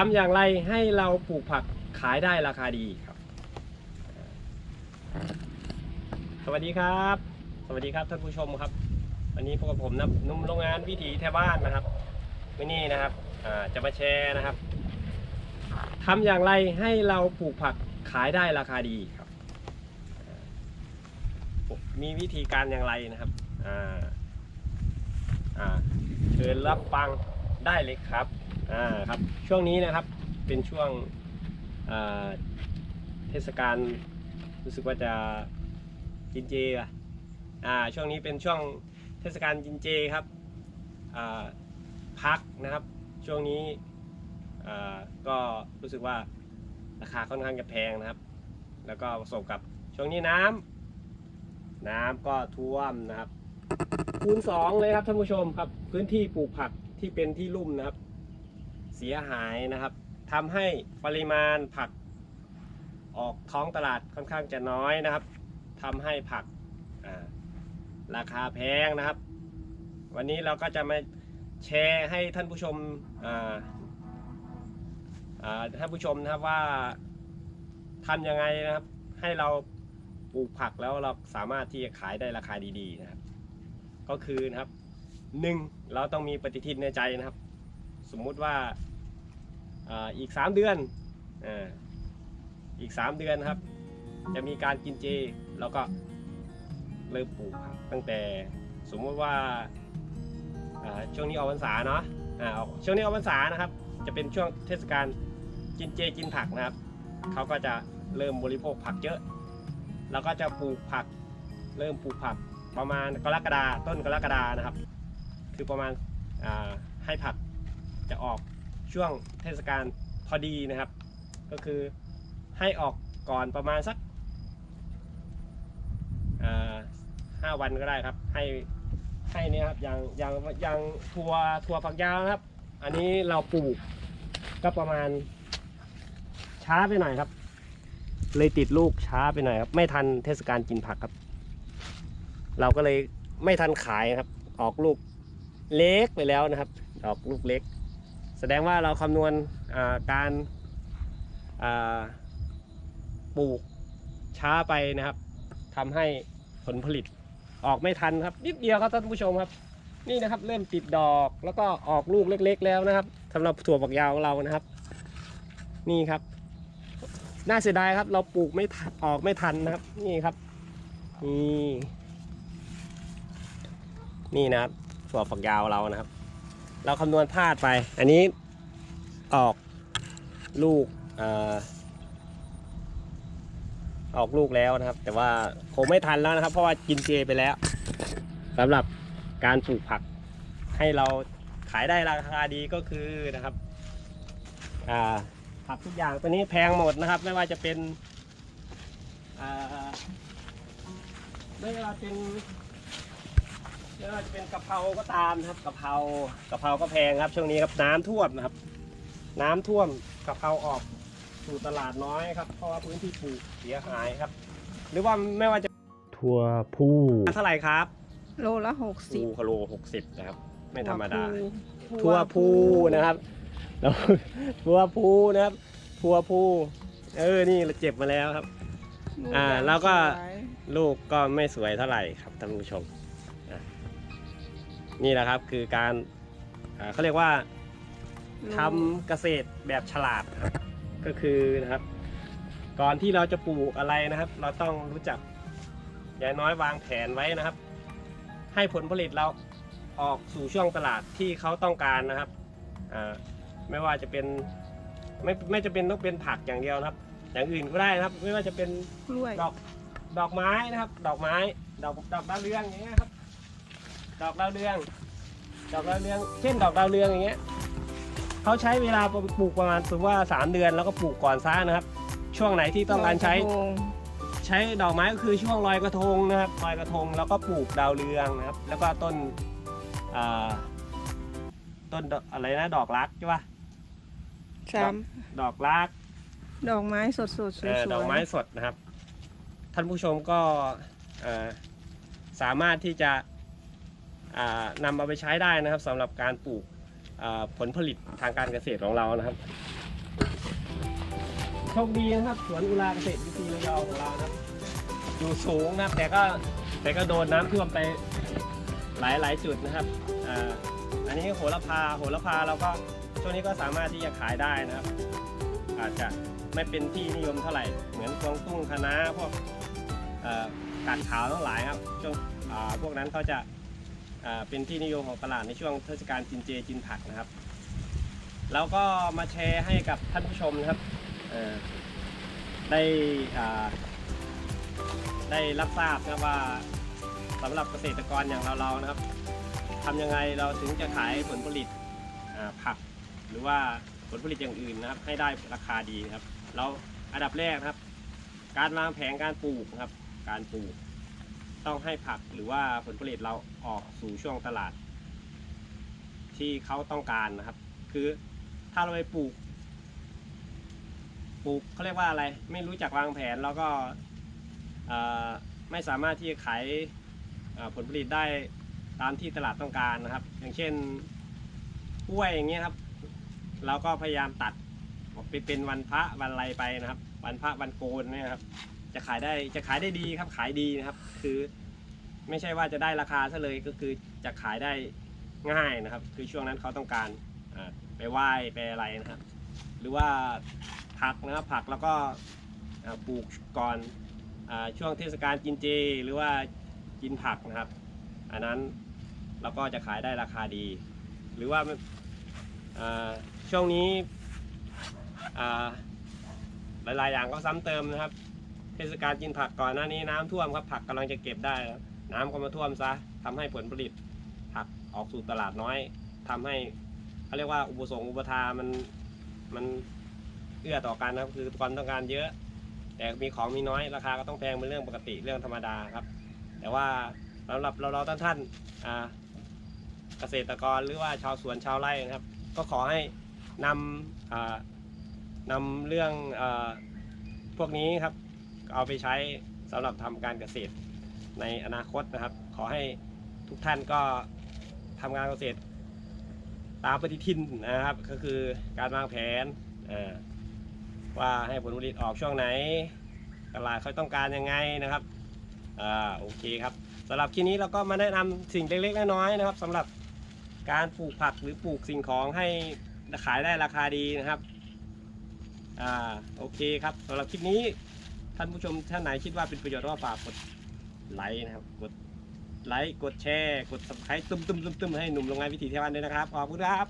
ทำอย่างไรให้เราปลูกผักขายได้ราคาดีครับ สวัสดีครับ สวัสดีครับท่านผู้ชมครับ วันนี้พบกับผมนะนุ่มโรงงานวิถีแถวบ้านนะครับวันนี้นะครับจะมาแชร์นะครับทำอย่างไรให้เราปลูกผักขายได้ราคาดีครับ มีวิธีการอย่างไรนะครับเชิญรับฟังได้เลยครับ อ่าครับช่วงนี้นะครับเป็นช่วงเทศกาลรู้สึกว่าจะกินเจอะอ่าช่วงนี้เป็นช่วงเทศกาลกินเจครับอ่าพักนะครับ ช่วงนี้อ่าก็รู้สึกว่าราคาค่อนข้างจะแพงนะครับ แล้วก็ประสบกับช่วงนี้น้ำน้ำก็ท่วมนะครับคูณสองเลยครับท่านผู้ชมครับ พื้นที่ปลูกผักที่เป็นที่ลุ่มนะครับ เสียหายนะครับทำให้ปริมาณผักออกท้องตลาดค่อนข้างจะน้อยนะครับทำให้ผักราคาแพงนะครับ วันนี้เราก็จะมาแชร์ให้ท่านผู้ชมท่านผู้ชมนะครับว่าทำยังไงนะครับ ให้เราปลูกผักแล้วเราสามารถที่จะขายได้ราคาดีๆนะครับ ก็คือนะครับหนึ่งเราต้องมีปฏิทินในใจนะครับ สมมุติว่า อีกสามเดือนอีกสามเดือนครับ จะมีการกินเจแล้วก็เริ่มปลูกผักตั้งแต่สมมติว่าช่วงนี้ออกพรรษาเนาะช่วงนี้ออกพรรษานะครับ จะเป็นช่วงเทศกาลกินเจกินผักนะครับเขาก็จะเริ่มบริโภคผักเยอะ แล้วก็จะปลูกผัก เริ่มปลูกผักประมาณกรกฎาต้นกรกฎานะครับ คือประมาณให้ผักจะออก ช่วงเทศกาลพอดีนะครับ ก็คือให้ออกก่อนประมาณสักห้าวันก็ได้ครับ ให้ให้นี่ครับอย่างอย่างอย่างถั่วถั่วฝักยาวนะครับ อันนี้เราปลูกก็ประมาณช้าไปหน่อยครับ เลยติดลูกช้าไปหน่อยครับ ไม่ทันเทศกาลกินผักครับ เราก็เลยไม่ทันขายครับ ออกลูกเล็กไปแล้วนะครับ ออกลูกเล็ก แสดงว่าเราคำนวณการาปลูกช้าไปนะครับทำให้ผลผลิตออกไม่ทันครับ นิดเดียวครับท่านผู้ชมครับ นี่นะครับเริ่มติดดอกแล้วก็ออกลูกเล็ก ๆ แล้วนะครับสำหรับถั่วฝักยาวของเรานะครับ นี่ครับ น่าเสียดายครับ เราปลูกไม่ออกไม่ทันนะครับ นี่ครับนี่นี่นะครับถั่วฝักยาวเรานะครับ เราคำนวณพลาดไป อันนี้ออกลูกอออกลูกแล้วนะครับ แต่ว่าคงไม่ทันแล้วนะครับ เพราะว่ากินเจไปแล้วสำหรับการปลูกผักให้เราขายได้ราคาดีก็คือนะครับผักทุกอย่างตัวนี้แพงหมดนะครับ ไม่ว่าจะเป็นไม่ว่าเป็น ไม่ว่าจะเป็นกะเพราก็ตามนะครับกะเพรากะเพราก็แพงครับ ช่วงนี้ครับน้ำท่วมนะครับ น้ำท่วมกะเพราออกสู่ตลาดน้อยครับ เพราะว่าพื้นที่ปลูกเสียหายครับ หรือว่าไม่ว่าจะทัวผู้เท่าไหร่ครับ โลละหกสิบภูคโลหกสิบนะครับ ไม่ธรรมดาถั่ทัวผู้นะครับแล้วทัวผู้นะครับทัวผู้เออนี่เราเจ็บมาแล้วครับ อ่าแล้วก็สวยลูกก็ไม่สวยเท่าไหร่ครับท่านผู้ชมอะ นี่แหละครับคือการอ่าเขาเรียกว่าทำเกษตรแบบฉลาดครับก็คือนะครับ ก่อนที่เราจะปลูกอะไรนะครับ เราต้องรู้จักอย่างน้อยวางแผนไว้นะครับ ให้ผลผลิตเราออกสู่ช่วงตลาดที่เขาต้องการนะครับอ่าไม่ว่าจะเป็นไม่ไม่จะเป็นต้องเป็นผักอย่างเดียวนะครับ อย่างอื่นก็ได้นะครับ ไม่ว่าจะเป็นกล้วยดอกดอกไม้นะครับ ดอกไม้ ดอกดอกดาวเรืองอย่างเงี้ยครับ ดอกดาวเรือง ดอกดาวเรือง เช่นดอกดาวเรืองอย่างเงี้ยเขาใช้เวลาปลูกประมาณสมมติว่า 3 เดือนแล้วก็ปลูกก่อนซ่านะครับ ช่วงไหนที่ต้องการใช้ลยกะทงใช้ดอกไม้ก็คือช่วงลอยกระทงนะครับลอยกระทงแล้วก็ปลูกดาวเรืองนะครับ แล้วก็ต้นอ่าต้นดอกอะไรนะดอกรักใช่ปะสามดอกรัก ดอกไม้สดสดๆสวยเอ่อๆดอกไม้สดนะครับ ท่านผู้ชมก็เอ่อสามารถที่จะอ่า นำเอาไปใช้ได้นะครับสำหรับการปลูกผลผลิตทางการเกษตรของเรานะครับโชคดีนะครับสวนอุราเกษตรวิทยาระยองของเรานะครับอยู่สูงนะครับแต่ก็แต่ก็โดนน้ำท่วมไปหลายหลายจุดนะครับอ,อันนี้โหระพาโหระพาเราก็ช่วงนี้ก็สามารถที่จะขายได้นะครับ อาจจะไม่เป็นที่นิยมเท่าไหร่ เหมือนกวางตุ้งคะน้าพวกกาดขาวทั้งหลายครับช่วงพวกนั้นเขาจะ เป็นที่นิยมของตลาดในช่วงเทศกาลกินเจกินผักนะครับแล้วก็มาแชร์ให้กับท่านผู้ชมนะครับได้ได้รับทราบนะว่าสำหรับเกษตรกรอย่างเราเราๆนะครับทำยังไงเราถึงจะขายผลผลิตผัก หรือว่าผลผลิตอย่างอื่นนะครับ ให้ได้ราคาดีนะครับเราอันดับแรกนะครับ การวางแผนการปลูกนะครับ การปลูก ต้องให้ผักหรือว่าผลผลิตเราออกสู่ช่วงตลาด ที่เขาต้องการนะครับ คือถ้าเราไปปลูก ปลูกเขาเรียกว่าอะไร ไม่รู้จักวางแผนแล้วก็ไม่สามารถที่จะขายผลผลิตได้ตามที่ตลาดต้องการนะครับ อย่างเช่นกล้วยอย่างเงี้ยครับ เราก็พยายามตัดไปเป็นวันพระวันไรไปนะครับ วันพระวันโกนเนี่ยครับ จะขายได้จะขายได้ดีครับขายดีนะครับ คือ ไม่ใช่ว่าจะได้ราคาซะเลยก็คือจะขายได้ง่ายนะครับ คือช่วงนั้นเขาต้องการไปไหว้ไปอะไรนะครับ หรือว่าผักนะครับผักแล้วก็ปลูกก่อนอช่วงเทศกาลกินเจ หรือว่ากินผักนะครับ อันนั้นเราก็จะขายได้ราคาดี หรือว่าช่วงนี้หลายๆอย่างก็ซ้ำเติมนะครับ เทศกาลกินผักก่อนหน้านี้น้ำท่วมครับผักกำลังจะเก็บได้ น้ำก็มาท่วมซะทำให้ผลผลิตผักออกสู่ตลาดน้อยทำให้เขาเรียกว่าอุปสงค์อุปทานมันมันเอื้อต่อกันนะครับคือความต้องการเยอะ แต่มีของมีน้อยราคาก็ต้องแพงเป็นเรื่องปกติเรื่องธรรมดาครับ แต่ว่าสำหรับเราเราท่านท่านเกษตรกรหรือว่าชาวสวนชาวไร่นะครับ ก็ขอให้นำนำเรื่องอพวกนี้ครับ เอาไปใช้สำหรับทำการเกษตรในอนาคตนะครับ ขอให้ทุกท่านก็ทำงานเกษตร ตามปฏิทินนะครับ ก็คือการวางแผนว่าให้ผลผลิตออกช่วงไหน ตลาดเขาต้องการยังไงนะครับอ่าโอเคครับสำหรับคลิปนี้เราก็มาแนะนำสิ่งเล็กๆน้อยๆนะครับสำหรับการปลูกผักหรือปลูกสิ่งของให้ขายได้ราคาดีนะครับอ่าโอเคครับสำหรับคลิปนี้ ท่านผู้ชมท่านไหนคิดว่าเป็นประโยชน์ก็ฝากกดไลค์นะครับ กดไลค์ กดแชร์ กด subscribe ตุ้มตุ้มตุ้มตุ้มให้หนุ่มโรงงานวิถีเทวันด้วยนะครับ ขอบคุณครับ